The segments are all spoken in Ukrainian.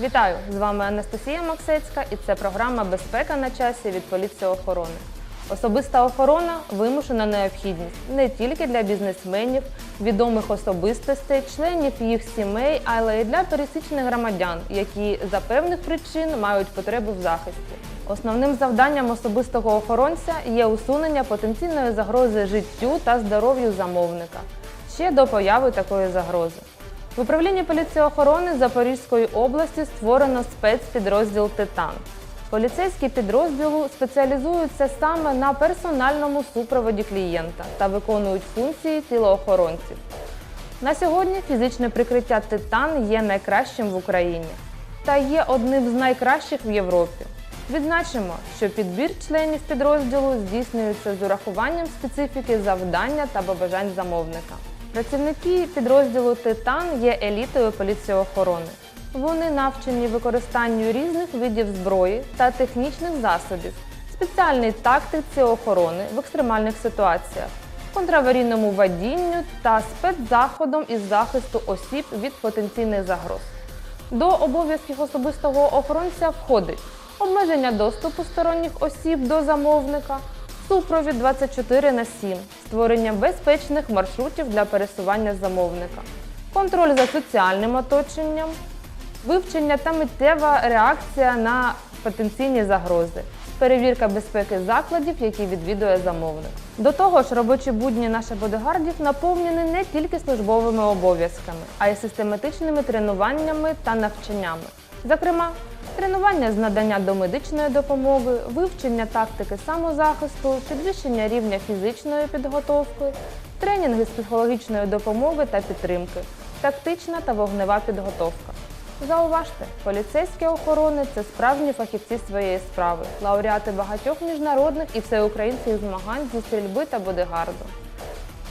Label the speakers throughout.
Speaker 1: Вітаю! З вами Анастасія Максецька і це програма Безпека на часі від поліції охорони. Особиста охорона вимушена необхідність не тільки для бізнесменів, відомих особистостей, членів їх сімей, але й для пересічних громадян, які за певних причин мають потребу в захисті. Основним завданням особистого охоронця є усунення потенційної загрози життю та здоров'ю замовника ще до появи такої загрози. В управлінні поліції охорони Запорізької області створено спецпідрозділ Титан. Поліцейські підрозділу спеціалізуються саме на персональному супроводі клієнта та виконують функції тілоохоронців. На сьогодні фізичне прикриття Титан є найкращим в Україні та є одним з найкращих в Європі. Відзначимо, що підбір членів підрозділу здійснюється з урахуванням специфіки завдання та побажань замовника. Працівники підрозділу Титан є елітою поліції охорони. Вони навчені використанню різних видів зброї та технічних засобів, спеціальній тактиці охорони в екстремальних ситуаціях, контраварійному водінню та спецзаходом із захисту осіб від потенційних загроз. До обов'язків особистого охоронця входить обмеження доступу сторонніх осіб до замовника, супровід 24 на 7, створення безпечних маршрутів для пересування замовника, контроль за соціальним оточенням, вивчення та миттєва реакція на потенційні загрози, перевірка безпеки закладів, які відвідує замовник. До того ж, робочі будні наших бодигардів наповнені не тільки службовими обов'язками, а й систематичними тренуваннями та навчаннями. Зокрема, тренування з надання домедичної допомоги, вивчення тактики самозахисту, підвищення рівня фізичної підготовки, тренінги з психологічної допомоги та підтримки, тактична та вогнева підготовка. Зауважте, поліцейські охорони це справжні фахівці своєї справи, лауреати багатьох міжнародних і всеукраїнських змагань зі стрільби та бодигарду.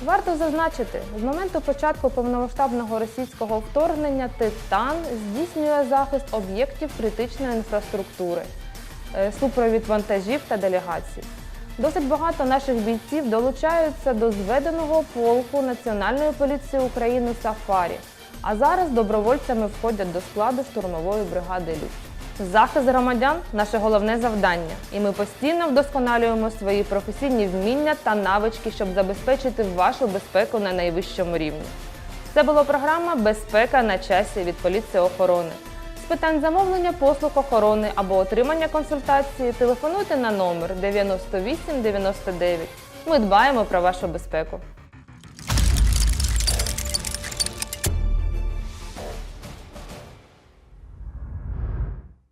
Speaker 1: Варто зазначити, з моменту початку повномасштабного російського вторгнення Титан здійснює захист об'єктів критичної інфраструктури, е, супровід вантажів та делегацій. Досить багато наших бійців долучаються до зведеного полку Національної поліції України Сафарі, а зараз добровольцями входять до складу штурмової бригади Люд. Захист громадян наше головне завдання, і ми постійно вдосконалюємо свої професійні вміння та навички, щоб забезпечити вашу безпеку на найвищому рівні. Це була програма Безпека на часі від поліції охорони. З питань замовлення послуг охорони або отримання консультації телефонуйте на номер 9899. Ми дбаємо про вашу безпеку.